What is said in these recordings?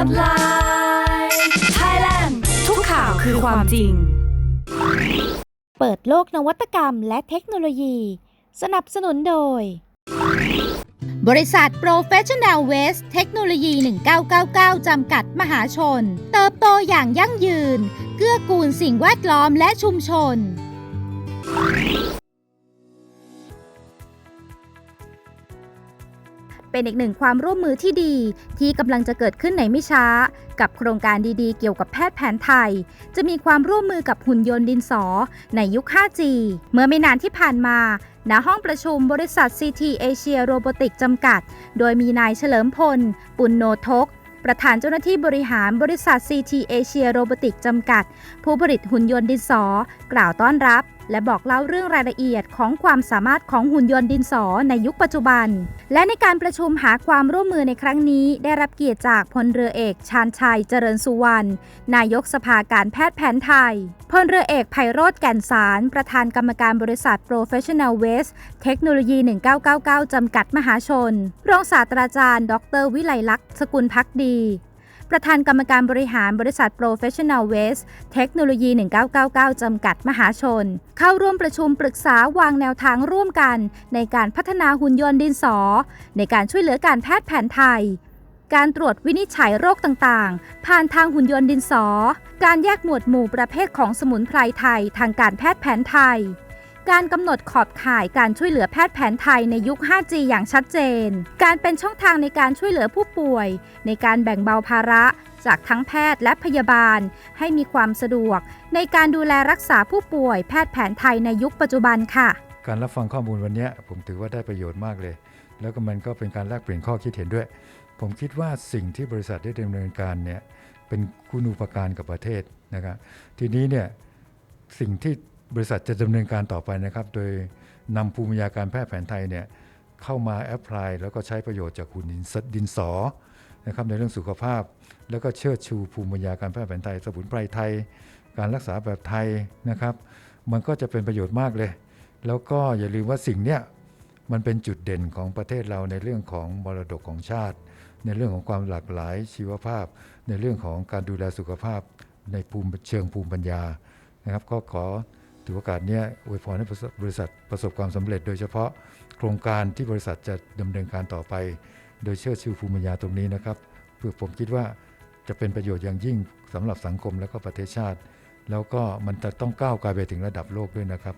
Spotlight Thailand ทุกข่าวคือความจริง เปิดโลกนวัตกรรมและเทคโนโลยี สนับสนุนโดย บริษัท Professional Waste เทคโนโลยี 1999 จำกัดมหาชน เติบโตอย่างยั่งยืน เกื้อกูลสิ่งแวดล้อมและชุมชน เป็นอีกหนึ่งความร่วมมือที่ดี ที่กำลังจะเกิดขึ้นในไม่ช้า กับโครงการดีๆ เกี่ยวกับแพทย์แผนไทย จะมีความร่วมมือกับหุ่นยนต์ดินสอ ในยุค 5G เมื่อไม่นานที่ผ่านมาณห้องประชุมบริษัท CT Asia Robotics จำกัด โดยมีนายเฉลิมพล ปุณโนทก ประธานเจ้าหน้าที่บริหารบริษัท CT Asia Robotics จำกัด ผู้ผลิตหุ่นยนต์ดินสอ กล่าวต้อนรับ และบอกเล่าเรื่องรายละเอียดของความสามารถของหุ่นยนต์ดินสอในยุคปัจจุบัน และในการประชุมหาความร่วมมือในครั้งนี้ ได้รับเกียรติจากพลเรือเอกชาญชัยเจริญสุวรรณนายกสภาการแพทย์แผนไทยพลเรือเอกไพโรธแก่นสาร ประธานกรรมการบริษัท Professional Waste เทคโนโลยี 1999 จำกัดมหาชน รองศาสตราจารย์ ดร วิไลลักษณ์สกุลพักดี ประธานกรรมการบริหารบริษัท Professional Waste เทคโนโลยี 1999 จำกัดมหาชน เข้าร่วมประชุมปรึกษาวางแนวทางร่วมกัน ในการพัฒนาหุ่นยนต์ดินสอ ในการช่วยเหลือการแพทย์แผนไทย การตรวจวินิจฉัยโรคต่างๆ ผ่านทางหุ่นยนต์ดินสอ การแยกหมวดหมู่ประเภทของสมุนไพรไทย ทางการแพทย์แผนไทย การกำหนดขอบข่ายการช่วยเหลือแพทย์แผนไทยในยุค 5G อย่างชัดเจน การเป็นช่องทางในการช่วยเหลือผู้ป่วย ในการแบ่งเบาภาระ จากทั้งแพทย์และพยาบาล ให้มีความสะดวก ในการดูแลรักษาผู้ป่วย แพทย์แผนไทยในยุคปัจจุบันค่ะ การรับฟังข้อมูลวันนี้ผมถือว่าได้ประโยชน์มากเลย แล้วก็มันก็เป็นการแลกเปลี่ยนข้อคิดเห็นด้วย ผมคิดว่าสิ่งที่บริษัทได้ดำเนินการเนี่ยเป็นคุณูปการกับประเทศนะครับทีนี้เนี่ยสิ่งที่ บริษัทจะดำเนินการต่อไปนะครับ โดยนำภูมิปัญญาการแพทย์แผนไทยเนี่ยเข้ามาแอพพลายแล้วก็ใช้ประโยชน์จากหุ่นดินสดินสอนะครับในเรื่องสุขภาพ แล้วก็เชิดชูภูมิปัญญาการแพทย์แผนไทย สมุนไพรไทย การรักษาแบบไทยนะครับ มันก็จะเป็นประโยชน์มากเลย แล้วก็อย่าลืมว่าสิ่งเนี้ยมันเป็นจุดเด่นของประเทศเราในเรื่องของมรดกของชาติ ในเรื่องของความหลากหลายชีวภาพ ในเรื่องของการดูแลสุขภาพในภูมิเชิงภูมิปัญญานะครับ ก็ขอ ถือโอกาสนี้อวยพรให้บริษัทประสบความสำเร็จ โดยเฉพาะโครงการที่บริษัทจะดำเนินการต่อไป โดยเชื่อชูภูมิปัญญาตรงนี้นะครับเพื่อผมคิดว่าจะเป็นประโยชน์อย่างยิ่งสำหรับสังคมและก็ประเทศชาติ แล้วก็มันจะต้องก้าวไกลไปถึงระดับโลกด้วยนะครับ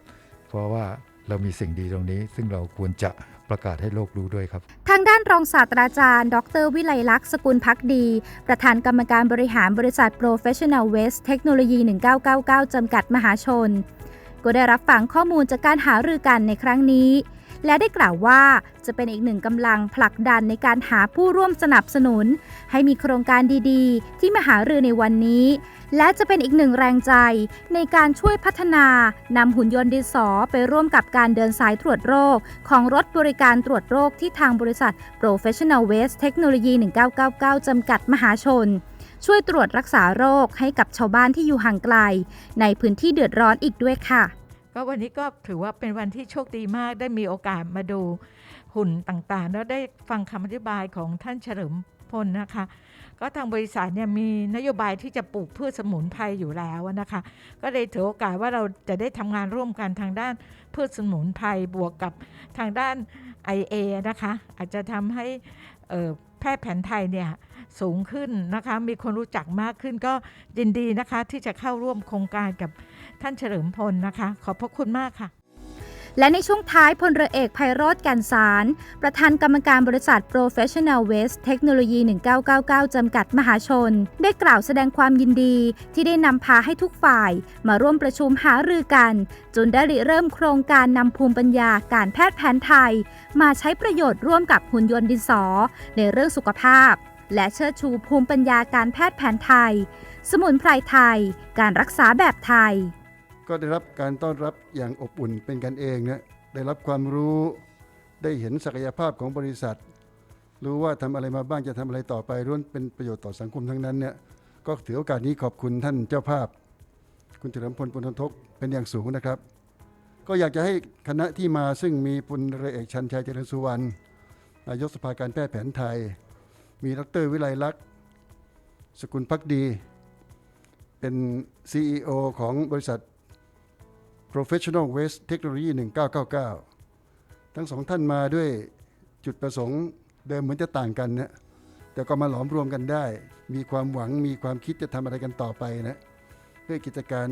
เพราะว่าเรามีสิ่งดีตรงนี้ ซึ่งเราควรจะประกาศให้โลกรู้ด้วยครับ ทางด้านรองศาสตราจารย์ ดรวิไลลักษณ์สกุลพักดี ประธานกรรมการบริหารบริษัท Professional Waste เทคโนโลยี1999 จำกัดมหาชน ก็ได้รับฟังข้อมูลจากการหารือกันในครั้งนี้ และได้กล่าวว่าจะเป็นอีกหนึ่งกำลังผลักดันในการหาผู้ร่วมสนับสนุน ให้มีโครงการดีๆ ที่มาหารือในวันนี้ และจะเป็นอีกหนึ่งแรงใจในการช่วยพัฒนานำหุ่นยนต์ดินสอไปร่วมกับการเดินสายตรวจโรค ของรถบริการตรวจโรคที่ทางบริษัท Professional Waste เทคโนโลยี1999 จำกัดมหาชน ช่วยตรวจรักษาโรคให้กับชาวบ้านที่อยู่ห่างไกล ในพื้นที่เดือดร้อนอีกด้วยค่ะ ก็วันนี้ก็ถือว่าเป็นวันที่โชคดีมากได้มีโอกาสมาดูหุ่นต่างๆ แล้วได้ฟังคำอธิบายของท่านเฉลิมพลนะคะ ก็ทางบริษัทเนี่ยมีนโยบายที่จะปลูกพืชสมุนไพรอยู่แล้วนะคะ ก็เลยถือโอกาสว่าเราจะได้ทำงานร่วมกันทางด้านพืชสมุนไพรบวกกับทางด้าน IA นะคะ อาจจะทำให้แพทย์แผนไทยเนี่ย สูงขึ้นนะคะ มีคนรู้จักมากขึ้นก็ยินดีนะคะ ที่จะเข้าร่วมโครงการกับท่านเฉลิมพลนะคะ ขอบพระคุณมากค่ะและในช่วงท้ายพลเรือเอกไพโรธแกันสาร ประธานกรรมการบริษัท Professional Waste เทคโนโลยี 1999 จำกัดมหาชน ได้กล่าวแสดงความยินดีที่ได้นำพาให้ทุกฝ่าย มาร่วมประชุมหารือกัน จนได้ริเริ่มโครงการนำภูมิปัญญาการแพทย์แผนไทย มาใช้ประโยชน์ร่วมกับหุ่นยนต์ดินสอ ในเรื่องสุขภาพ และเชิดชูภูมิปัญญาการแพทย์แผนไทย สมุนไพรไทย การรักษาแบบไทย ก็ได้รับการต้อนรับอย่างอบอุ่นเป็นกันเองนะได้รับความรู้ได้เห็นศักยภาพของบริษัท รู้ว่าทำอะไรมาบ้างจะทำอะไรต่อไปล้วนเป็นประโยชน์ต่อสังคมทั้งนั้นเนี่ยก็ถือโอกาสนี้ขอบคุณท่านเจ้าภาพ คุณเฉลิมพลปุณณทกเป็นอย่างสูงนะครับ ก็อยากจะให้คณะที่มาซึ่งมีพลเรเอกชันชัยเจริญสุวรรณนายกสภาการแพทย์แผนไทย มีดรวิไลลักษ์สกุลพักดี เป็น CEO ของบริษัท Professional Waste Technology 1999 ทั้งสองท่านมาด้วยจุดประสงค์เดิมเหมือนจะต่างกันนะแต่ก็มาหลอมรวมกันได้ มีความหวังมีความคิดจะทำอะไรกันต่อไปนะเพื่อกิจการ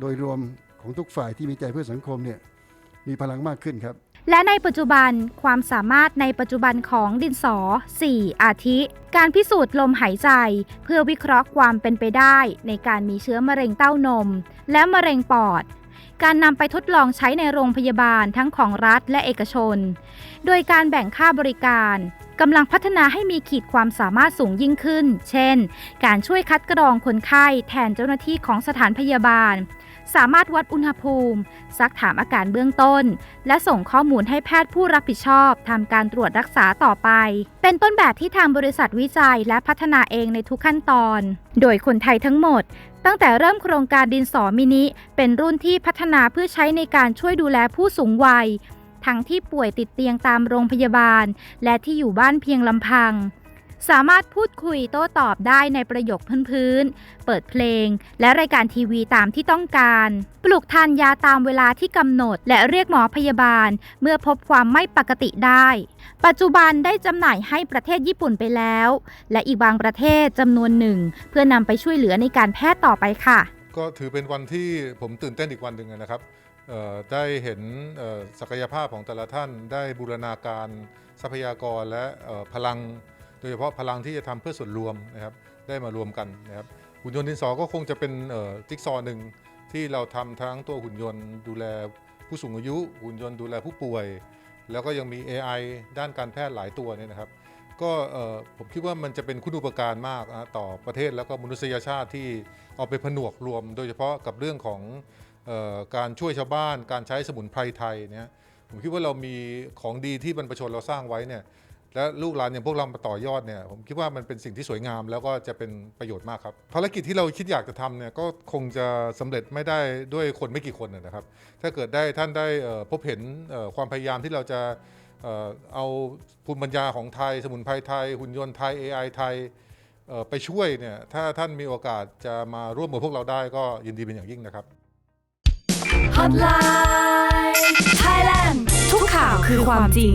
โดยรวมของทุกฝ่ายที่มีใจเพื่อสังคมเนี่ยมีพลังมากขึ้นครับ และในปัจจุบันความสามารถในปัจจุบันของดินสอ 4 อาทิ การพิสูจน์ลมหายใจ เพื่อวิเคราะห์ความเป็นไปได้ ในการมีเชื้อมะเร็งเต้านม และมะเร็งปอด การนำไปทดลองใช้ในโรงพยาบาลทั้งของรัฐและเอกชน โดยการแบ่งค่าบริการ กำลังพัฒนาให้มีขีดความสามารถสูงยิ่งขึ้น เช่น การช่วยคัดกรองคนไข้แทนเจ้าหน้าที่ของสถานพยาบาล สามารถวัดอุณหภูมิ ซักถามอาการเบื้องต้น และส่งข้อมูลให้แพทย์ผู้รับผิดชอบทำการตรวจรักษาต่อไป เป็นต้นแบบที่ทางบริษัทวิจัยและพัฒนาเองในทุกขั้นตอน โดยคนไทยทั้งหมดตั้งแต่เริ่มโครงการดินสอมินิ เป็นรุ่นที่พัฒนาเพื่อใช้ในการช่วยดูแลผู้สูงวัย ทั้งที่ป่วยติดเตียงตามโรงพยาบาล และที่อยู่บ้านเพียงลำพัง สามารถพูดคุยโต้ตอบได้ในประโยคพื้นๆ เปิดเพลง และรายการทีวีตามที่ต้องการ ปลุกทานยาตามเวลาที่กำหนด และเรียกหมอพยาบาล เมื่อพบความไม่ปกติได้ ปัจจุบันได้จำหน่ายให้ประเทศญี่ปุ่นไปแล้ว และอีกบางประเทศจำนวนหนึ่ง เพื่อนำไปช่วยเหลือในการแพทย์ต่อไปค่ะ ก็ถือเป็นวันที่ผมตื่นเต้นอีกวันหนึ่งนะครับ ได้เห็นศักยภาพของแต่ละท่านได้บูรณาการทรัพยากรและพลัง โดยเฉพาะพลังที่จะทำเพื่อส่วนรวมนะครับได้มารวมกันนะครับหุ่นยนต์ดินสอก็คงจะเป็นจิ๊กซอหนึ่งที่เราทำทั้งตัวหุ่นยนต์ดูแลผู้สูงอายุ หุ่นยนต์ดูแลผู้ป่วย แล้วก็ยังมี AI ด้านการแพทย์หลายตัวเนี่ยนะครับ ก็ผมคิดว่ามันจะเป็นคุณูปการมากต่อประเทศแล้วก็มนุษยชาติที่เอาไปผนวกรวม โดยเฉพาะกับเรื่องของ การช่วยชาวบ้าน การใช้สมุนไพรไทยเนี่ยผมคิดว่าเรามีของดีที่บรรพชนเราสร้างไว้เนี่ยและลูกหลานอย่างพวกเรามาต่อยอดเนี่ยผมคิดว่ามันเป็นสิ่งที่สวยงาม แล้วก็จะเป็นประโยชน์มากครับภารกิจที่เราคิดอยากจะทำเนี่ยก็คงจะสำเร็จไม่ได้ด้วยคนไม่กี่คนนะครับ ถ้าเกิดได้ท่านได้พบเห็นความพยายามที่เราจะเอาภูมิปัญญาของไทย สมุนไพรไทย หุ่นยนต์ไทย AI ไทยไปช่วยเนี่ยถ้าท่านมีโอกาสจะมาร่วมกับพวกเราได้ก็ยินดีเป็นอย่างยิ่งนะครับ Hotline Thailand ทุกข่าวคือความจริง